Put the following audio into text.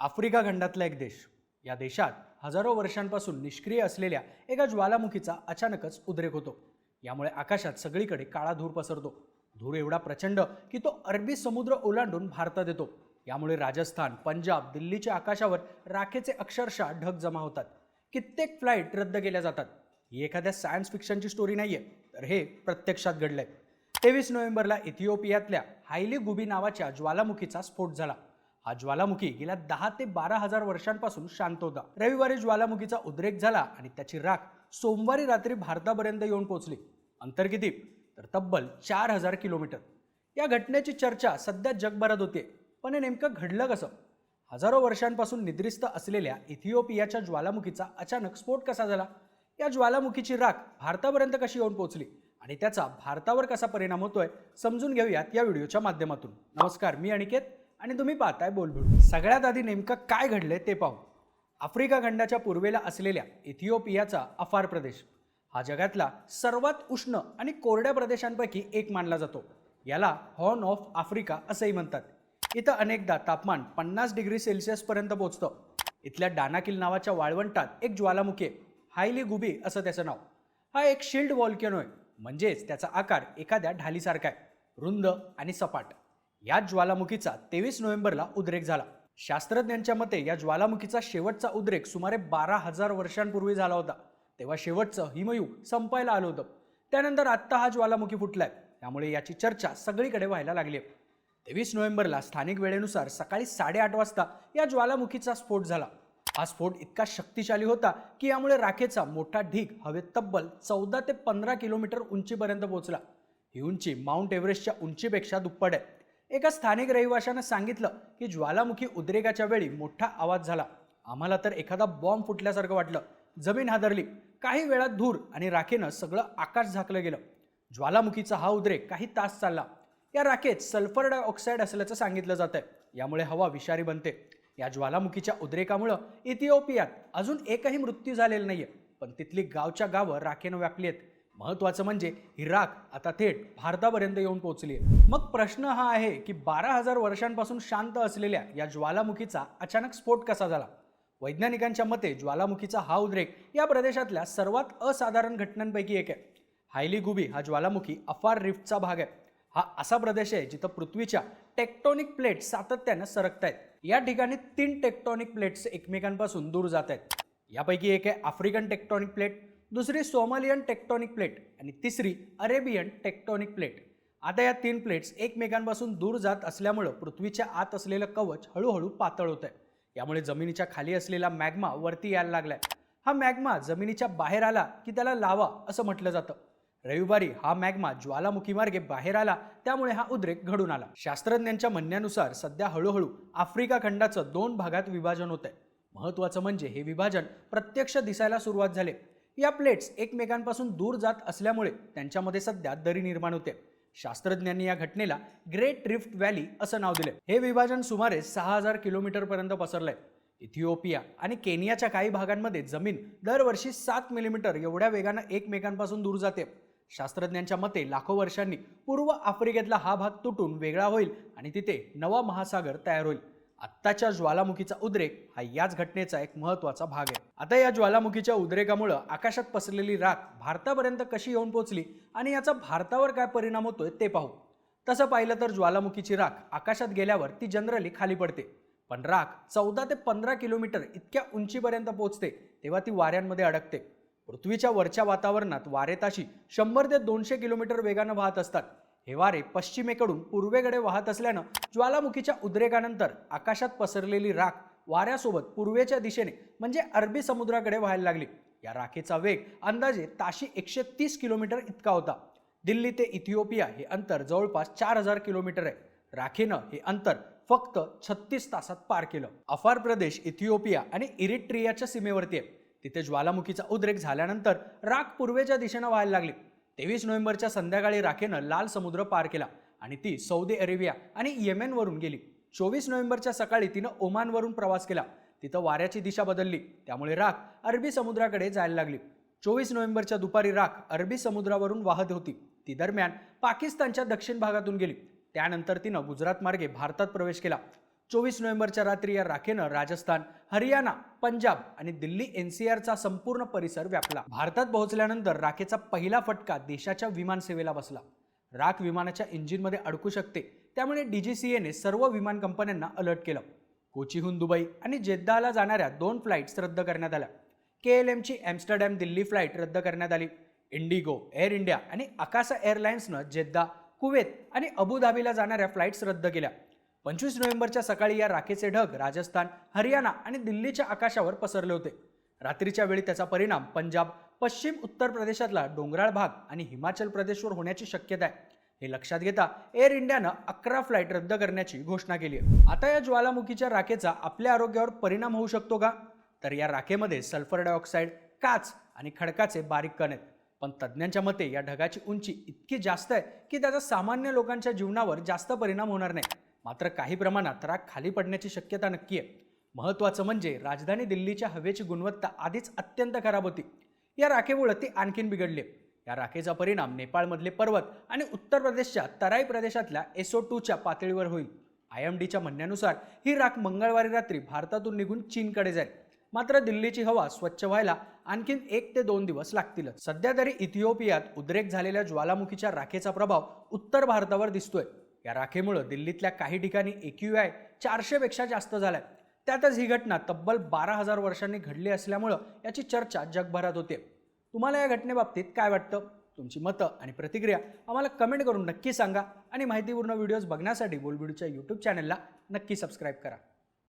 Africa खंडातला एक देश. या देशात हजारो वर्षांपासून निष्क्रिय असलेल्या एका ज्वालामुखीचा अचानकच उद्रेक होतो. यामुळे आकाशात सगळीकडे काळा धूर पसरतो. धूर एवढा प्रचंड की तो अरबी समुद्र ओलांडून भारतात येतो. यामुळे राजस्थान पंजाब दिल्लीच्या आकाशावर राखेचे अक्षरशः ढग जमा होतात. कित्येक फ्लाईट रद्द केल्या जातात. ही एखाद्या सायन्स फिक्शनची स्टोरी नाही आहे तर हे प्रत्यक्षात घडलंय. तेवीस नोव्हेंबरला इथिओपियातल्या हायली गुबी नावाच्या ज्वालामुखीचा स्फोट झाला. हा ज्वालामुखी गेल्या दहा ते बारा हजार वर्षांपासून शांत होता. रविवारी ज्वालामुखीचा उद्रेक झाला आणि त्याची राख सोमवारी रात्री भारतापर्यंत येऊन पोहोचली. अंतर किती तर तब्बल चार हजार किलोमीटर. या घटनेची चर्चा सध्या जगभरात होते पण हे नेमकं घडलं कसं? हजारो वर्षांपासून निद्रिस्त असलेल्या इथिओपियाच्या ज्वालामुखीचा अचानक स्फोट कसा झाला? या ज्वालामुखीची राख भारतापर्यंत कशी येऊन पोहोचली? आणि त्याचा भारतावर कसा परिणाम होतोय? समजून घेऊयात या व्हिडिओच्या माध्यमातून. नमस्कार मी अनिकेत. आणि तुम्ही पाहताय बोलबुल सगळ्यात आधी नेमकं काय घडलंय ते पाहू. आफ्रिका खंडाच्या पूर्वेला असलेल्या इथिओपियाचा अफार प्रदेश हा जगातला सर्वात उष्ण आणि कोरड्या प्रदेशांपैकी एक मानला जातो. याला हॉर्न ऑफ आफ्रिका असंही म्हणतात. इथं अनेकदा तापमान पन्नास डिग्री सेल्सिअसपर्यंत पोहोचतं. इथल्या डानाकिल नावाच्या वाळवंटात एक ज्वालामुखी आहे हायली गुबी असं त्याचं नाव. हा एक शिल्ड वॉल्केनो आहे म्हणजेच त्याचा आकार एखाद्या ढालीसारखा आहे रुंद आणि सपाट. या ज्वालामुखीचा तेवीस नोव्हेंबरला उद्रेक झाला. शास्त्रज्ञांच्या मते या ज्वालामुखीचा शेवटचा उद्रेक सुमारे बारा हजार वर्षांपूर्वी झाला होता. तेव्हा शेवटचं हिमयुग संपायला आलं होतं. त्यानंतर आत्ता हा ज्वालामुखी फुटलाय. त्यामुळे याची चर्चा सगळीकडे व्हायला लागली आहे. तेवीस नोव्हेंबरला स्थानिक वेळेनुसार सकाळी साडेआठ वाजता या ज्वालामुखीचा स्फोट झाला. हा स्फोट इतका शक्तिशाली होता की यामुळे राखेचा मोठा ढीग हवेत तब्बल चौदा ते पंधरा किलोमीटर उंचीपर्यंत पोहोचला. ही उंची माउंट एव्हरेस्टच्या उंचीपेक्षा दुप्पट आहे. एका स्थानिक रहिवाशानं सांगितलं की ज्वालामुखी उद्रेकाच्या वेळी मोठा आवाज झाला. आम्हाला तर एखादा बॉम्ब फुटल्यासारखं वाटलं. जमीन हादरली. काही वेळात धूर आणि राखेनं सगळं आकाश झाकलं गेलं. ज्वालामुखीचा हा उद्रेक काही तास चालला. या राखेत सल्फर डायऑक्साईड असल्याचं सांगितलं जात आहे यामुळे हवा विषारी बनते. या ज्वालामुखीच्या उद्रेकामुळं इथिओपियात अजून एकही मृत्यू झालेला नाहीये. पण तिथली गावच्या गावं राखेनं व्यापली आहेत. महत्वाचं म्हणजे ही राख आता थेट भारतापर्यंत येऊन पोहोचली आहे. मग प्रश्न हा आहे की बारा हजार वर्षांपासून शांत असलेल्या या ज्वालामुखीचा अचानक स्फोट कसा झाला? वैज्ञानिकांच्या मते ज्वालामुखीचा हा उद्रेक या प्रदेशातल्या सर्वात असाधारण घटनांपैकी एक आहे. हायली गुबी हा ज्वालामुखी अफार रिफ्टचा भाग आहे. हा असा प्रदेश आहे जिथं पृथ्वीच्या टेक्टॉनिक प्लेट सातत्यानं सरकत आहेत या ठिकाणी तीन टेक्टॉनिक प्लेट्स एकमेकांपासून दूर जात आहेत यापैकी एक आहे आफ्रिकन टेक्टॉनिक प्लेट दुसरी सोमालियन टेक्टॉनिक प्लेट आणि तिसरी अरेबियन टेक्टॉनिक प्लेट. आता या तीन प्लेट्स एकमेकांपासून दूर जात असल्यामुळं पृथ्वीच्या आत असलेलं कवच हळूहळू पातळ होत आहे यामुळे जमिनीच्या खाली असलेला मॅग्मा वरती यायला लागलाय. हा मॅग्मा जमिनीच्या बाहेर आला की त्याला लावा असं म्हटलं जातं. रविवारी हा मॅग्मा ज्वालामुखी मार्गे बाहेर आला त्यामुळे हा उद्रेक घडून आला. शास्त्रज्ञांच्या म्हणण्यानुसार सध्या हळूहळू आफ्रिका खंडाचं दोन भागात विभाजन होत आहे महत्वाचं म्हणजे हे विभाजन प्रत्यक्ष दिसायला सुरुवात झाले. या प्लेट्स एकमेकांपासून दूर जात असल्यामुळे त्यांच्यामध्ये सध्या दरी निर्माण होते. शास्त्रज्ञांनी या घटनेला ग्रेट रिफ्ट व्हॅली असं नाव दिले हे विभाजन सुमारे सहा हजार किलोमीटर पर्यंत पसरलंय. इथिओपिया आणि केनियाच्या काही भागांमध्ये जमीन दरवर्षी सात मिलीमीटर एवढ्या वेगानं एकमेकांपासून दूर जाते. शास्त्रज्ञांच्या मते लाखो वर्षांनी पूर्व आफ्रिकेतला हा भाग तुटून वेगळा होईल आणि तिथे नवा महासागर तयार होईल. आत्ताच्या ज्वालामुखीचा उद्रेक हा याच घटनेचा एक महत्त्वाचा भाग आहे. आता या ज्वालामुखीच्या उद्रेकामुळं आकाशात पसरलेली राख भारतापर्यंत कशी येऊन पोहोचली आणि याचा भारतावर काय परिणाम होतोय ते पाहू. तसं पाहिलं तर ज्वालामुखीची राख आकाशात गेल्यावर ती जनरली खाली पडते. पण राख चौदा ते पंधरा किलोमीटर इतक्या उंचीपर्यंत पोहोचते तेव्हा ती वाऱ्यांमध्ये अडकते. पृथ्वीच्या वरच्या वातावरणात वारे ताशी शंभर ते दोनशे किलोमीटर वेगानं वाहत असतात. हे वारे पश्चिमेकडून पूर्वेकडे वाहत असल्यानं ज्वालामुखीच्या उद्रेकानंतर आकाशात पसरलेली राख वाऱ्यासोबत पूर्वेच्या दिशेने म्हणजे अरबी समुद्राकडे व्हायला लागली. या राखेचा वेग अंदाजे ताशी एकशे तीस किलोमीटर इतका होता. दिल्ली ते इथिओपिया हे अंतर जवळपास चार हजार किलोमीटर आहे. राखेनं हे अंतर फक्त छत्तीस तासात पार केलं. अफार प्रदेश इथिओपिया आणि इरिट्रियाच्या सीमेवरती आहे. तिथे ज्वालामुखीचा उद्रेक झाल्यानंतर राख पूर्वेच्या दिशेनं व्हायला लागली. तेवीस नोव्हेंबरच्या संध्याकाळी राखेनं लाल समुद्र पार केला आणि ती सौदी अरेबिया आणि येमेनवरून गेली. चोवीस नोव्हेंबरच्या सकाळी तिनं ओमानवरून प्रवास केला. तिथं वाऱ्याची दिशा बदलली. त्यामुळे राख अरबी समुद्राकडे जायला लागली. चोवीस नोव्हेंबरच्या दुपारी राख अरबी समुद्रावरून वाहत होती. ती दरम्यान पाकिस्तानच्या दक्षिण भागातून गेली. त्यानंतर तिनं गुजरात मार्गे भारतात प्रवेश केला. चोवीस नोव्हेंबरच्या रात्री या राखेनं राजस्थान हरियाणा पंजाब आणि दिल्ली एन सी आरचा संपूर्ण परिसर व्यापला. भारतात पोहोचल्यानंतर राखेचा पहिला फटका देशाच्या विमानसेवेला बसला. राख विमानाच्या इंजिनमध्ये अडकू शकते त्यामुळे डीजीसीएने सर्व विमान कंपन्यांना अलर्ट केलं. कोचीहून दुबई आणि जेद्दाला जाणाऱ्या दोन फ्लाईट्स रद्द करण्यात आल्या. के एल एमची ॲम्स्टरडॅम दिल्ली फ्लाईट रद्द करण्यात आली. इंडिगो एअर इंडिया आणि आकाशा एअरलाइन्सनं जेद्दा कुवेत आणि अबुधाबीला जाणाऱ्या फ्लाईट्स रद्द केल्या. पंचवीस नोव्हेंबरच्या सकाळी या राखेचे ढग राजस्थान हरियाणा आणि दिल्लीच्या आकाशावर पसरले होते. रात्रीच्या वेळी त्याचा परिणाम पंजाब पश्चिम उत्तर प्रदेशातला डोंगराळ भाग आणि हिमाचल प्रदेशवर होण्याची शक्यता आहे. हे लक्षात घेता एअर इंडियानं अकरा फ्लाईट रद्द करण्याची घोषणा केली आहे. आता या ज्वालामुखीच्या राखेचा आपल्या आरोग्यावर परिणाम होऊ शकतो का? तर या राखेमध्ये सल्फर डायऑक्साईड काच आणि खडकाचे बारीक कण आहेत. पण तज्ज्ञांच्या मते या ढगाची उंची इतकी जास्त आहे की त्याचा सामान्य लोकांच्या जीवनावर जास्त परिणाम होणार नाही. मात्र काही प्रमाणात राख खाली पडण्याची शक्यता नक्की आहे. महत्त्वाचं म्हणजे राजधानी दिल्लीच्या हवेची गुणवत्ता आधीच अत्यंत खराब होती. या राखेमुळे ती आणखीन बिघडली. आहे. या राखेचा परिणाम नेपाळमधले पर्वत आणि उत्तर प्रदेशच्या तराई प्रदेशातल्या एसओ टूच्या पातळीवर होईल. आय एम डीच्या म्हणण्यानुसार ही राख मंगळवारी रात्री भारतातून निघून चीनकडे जाईल. मात्र दिल्लीची हवा स्वच्छ व्हायला आणखीन एक ते दोन दिवस लागतीलच. सध्या तरी इथिओपियात उद्रेक झालेल्या ज्वालामुखीच्या राखेचा प्रभाव उत्तर भारतावर दिसतोय. या राखेमुळं दिल्लीतल्या काही ठिकाणी एक्यू आय चारशेपेक्षा जास्त झालाय. त्यातच ही घटना तब्बल बारा हजार वर्षांनी घडली असल्यामुळं याची चर्चा जगभरात होते. तुम्हाला या घटनेबाबतीत काय वाटतं? तुमची मतं आणि प्रतिक्रिया आम्हाला कमेंट करून नक्की सांगा आणि माहितीपूर्ण व्हिडिओज बघण्यासाठी बोलबिडूच्या यूट्यूब चॅनलला नक्की सबस्क्राईब करा.